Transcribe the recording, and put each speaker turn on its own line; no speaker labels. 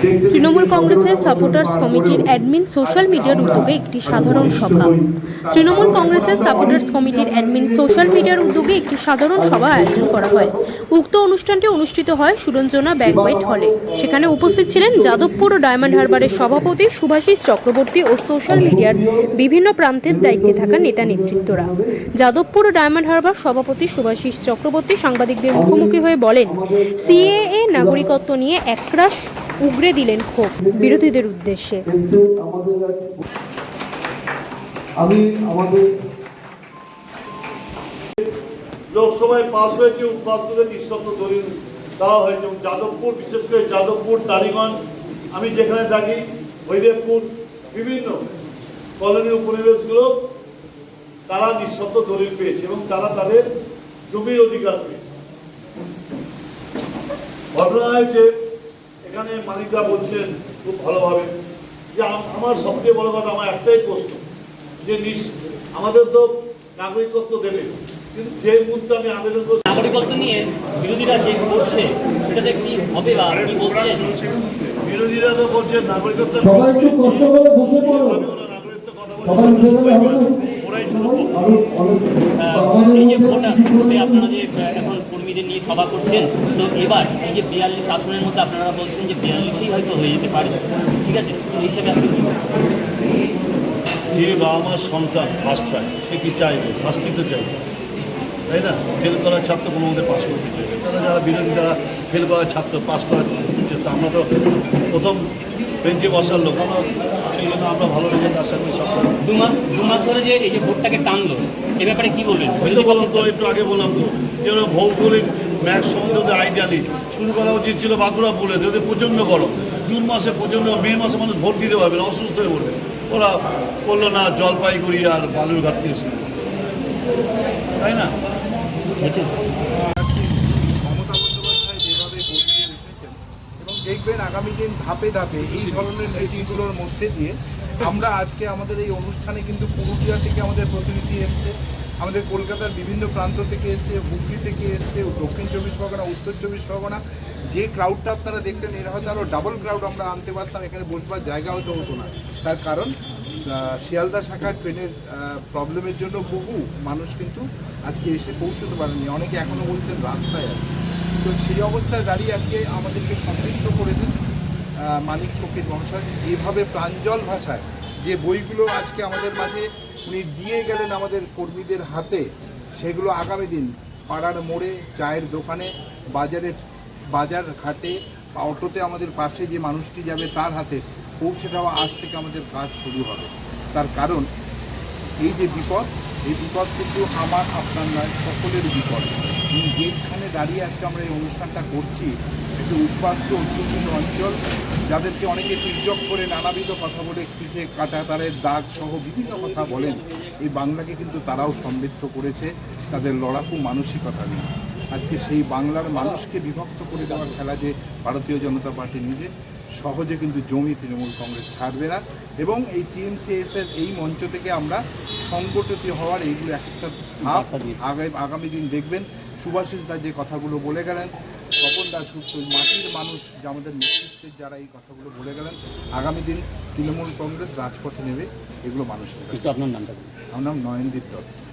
তৃণমূল কংগ্রেসের সাপোর্টার্স কমিটির admin social মিডিয়ার উদ্যোগে একটি সাধারণ সভা। তৃণমূল কংগ্রেসের সাপোর্টার্স কমিটির অ্যাডমিন সোশ্যাল মিডিয়ার উদ্যোগে একটি সাধারণ সভা আয়োজন করা হয়। উক্ত অনুষ্ঠানটি অনুষ্ঠিত হয় সুরঞ্জনা ব্যাংকোয়েট হলে। সেখানে উপস্থিত ছিলেন যাদবপুর ও ডায়মন্ড হারবারের সভাপতি সুভাষিস চক্রবর্তী ও সোশ্যাল মিডিয়ার বিভিন্ন প্রান্তের দায়িত্বে থাকা নেতা নেতৃত্বরা। যাদবপুর ও ডায়মন্ড হারবার সভাপতি সুভাষিস চক্রবর্তী সাংবাদিকদের মুখোমুখি হয়ে বলেন, সিএএ নাগরিকত্ব নিয়ে একরাশ উগরে দিলেন ক্ষোভ বিরোধীদের উদ্দেশ্যে।
কিন্তু আমাদের এক- আমি আমাদের
লোকসভায় পাশ হয়েছে উদ্বাস্তুদের নিঃশব্দ দলিল দেওয়া হয়েছে এবং যাদবপুর বিশেষ করে যাদবপুর টালিগঞ্জ আমি যেখানে থাকি হরিদেবপুর বিভিন্ন কলোনি উপনিবেশগুলো তারা নিঃশব্দ দলিল পেয়েছে এবং তারা তাদের জমির অধিকার পেয়েছে। ঘটনা হয়েছে এখানে মালিকরা বলছিলেন খুব ভালোভাবে। যে আমার সবচেয়ে বড় কথা আমার একটাই প্রশ্ন যে নিস- আমাদের তো নাগরিকত্ব দেবে কিন্তু যে মুহূর্তে আমি আবেদন করছি
নাগরিকত্ব নিয়ে বিরোধীরা যে করছে সেটাতে কি হবে বা কি বলতে
বিরোধীরা তো বলছে নাগরিকত্ব
সবাই একটু কষ্ট করে বসে পড়ো।
ওরাই শুধু
আমি অনেক
এই যে ভোট আপনারা যে এখন কর্মীদের নিয়ে সভা করছেন। তো এবার এই যে বিয়াল্লিশ আসনের মধ্যে আপনারা বলছেন যে বিয়াল্লিশেই হয়তো হয়ে যেতে পারে। ঠিক আছে? সেই হিসেবে আপনি
যে বাবা মার সন্তান ফার্স্ট হয়, সে কি চাইবে? ফার্স্টই তো চাইবে। তাই না? ফেল করা ছাত্র কোনো মধ্যে পাস করতে চাইবে। তারা যারা বিরোধী, যারা ফেল করা ছাত্র পাস করার চেষ্টা আমরা তো প্রথম বেঞ্চে বসার লোক। আমরা জন্য আমরা ভালো রেজাল্ট আশা করি সব
দু মাস দু মাস ধরে যে এই যে ভোটটাকে টানলো এ ব্যাপারে কি বলবেন?
হয়তো বললাম তো একটু আগে বললাম তো। ভৌগোলিক ম্যাচ সম্বন্ধে ওদের আইডিয়া নেই। শুরু করা উচিত ছিল বাঁকুড়া বলে ওদের প্রচণ্ড গরম। জুন মাসে প্রচণ্ড মে মাসে মানুষ ভোট দিতে পারবে না অসুস্থ হয়ে পড়বে। ওরা করল না জলপাইগুড়ি আর বালুরঘাট থেকে শুরু তাই না?
দেখবেন আগামী দিন ধাপে ধাপে এই ধরনের মিটিংগুলোর মধ্যে দিয়ে আমরা আজকে আমাদের এই অনুষ্ঠানে কিন্তু পুরুলিয়া থেকে আমাদের প্রতিনিধি এসছে আমাদের কলকাতার বিভিন্ন প্রান্ত থেকে এসছে হুগলি থেকে এসছে দক্ষিণ চব্বিশ পরগনা উত্তর চব্বিশ পরগনা। যে ক্রাউডটা আপনারা দেখলেন এর হয়তো আরও ডাবল ক্রাউড আমরা আনতে পারতাম এখানে বসবার জায়গা হয়তো হতো না। তার কারণ শিয়ালদা শাখার ট্রেনের প্রবলেমের জন্য বহু মানুষ কিন্তু আজকে এসে পৌঁছতে পারেনি অনেকে এখনও বলছেন রাস্তায় আছে। তো সেই অবস্থায় দাঁড়িয়ে আজকে আমাদেরকে সমৃদ্ধ করেছেন মানিক ফকির মহাশয়। এইভাবে প্রাঞ্জল ভাষায় যে বইগুলো আজকে আমাদের মাঝে উনি দিয়ে গেলেন আমাদের কর্মীদের হাতে, সেগুলো আগামী দিন পাড়ার মোড়ে, চায়ের দোকানে, বাজারের, বাজার ঘাটে অটোতে আমাদের পাশে যে মানুষটি যাবে তার হাতে পৌঁছে দেওয়া আজ থেকে আমাদের কাজ শুরু হবে। তার কারণ, এই যে বিপদ, এই বিপদ কিন্তু আমার, আপনার নয়, সকলের বিপদ। যেখানে দাঁড়িয়ে আজকে আমরা এই অনুষ্ঠানটা করছি একটি উদ্বাস্ত অধ্যুষিত অঞ্চল যাদেরকে অনেকে টিকজক করে নানাবিধ কথা বলে পিঠে কাটা তারের দাগ সহ বিভিন্ন কথা বলেন। এই বাংলাকে কিন্তু তারাও সমৃদ্ধ করেছে তাদের লড়াকু মানসিকতা নিয়ে। আজকে সেই বাংলার মানুষকে বিভক্ত করে দেওয়ার খেলা যে ভারতীয় জনতা পার্টি নিজে সহজে কিন্তু জমি তৃণমূল কংগ্রেস ছাড়বে না। এবং এই টিএমসিএস এর এই মঞ্চ থেকে আমরা সংগঠিত হওয়ার এইগুলো এক একটা ধাপ আগামী দিন দেখবেন। সুভাষিস দা যে কথাগুলো বলে গেলেন তপন দাসগুপ্ত মাটির মানুষ যে আমাদের নেতৃত্বের যারা এই কথাগুলো বলে গেলেন আগামী দিন তৃণমূল কংগ্রেস রাজপথে নেবে এগুলো মানুষের
আপনার নামটা
আমার নাম নয়নদীপ দত্ত।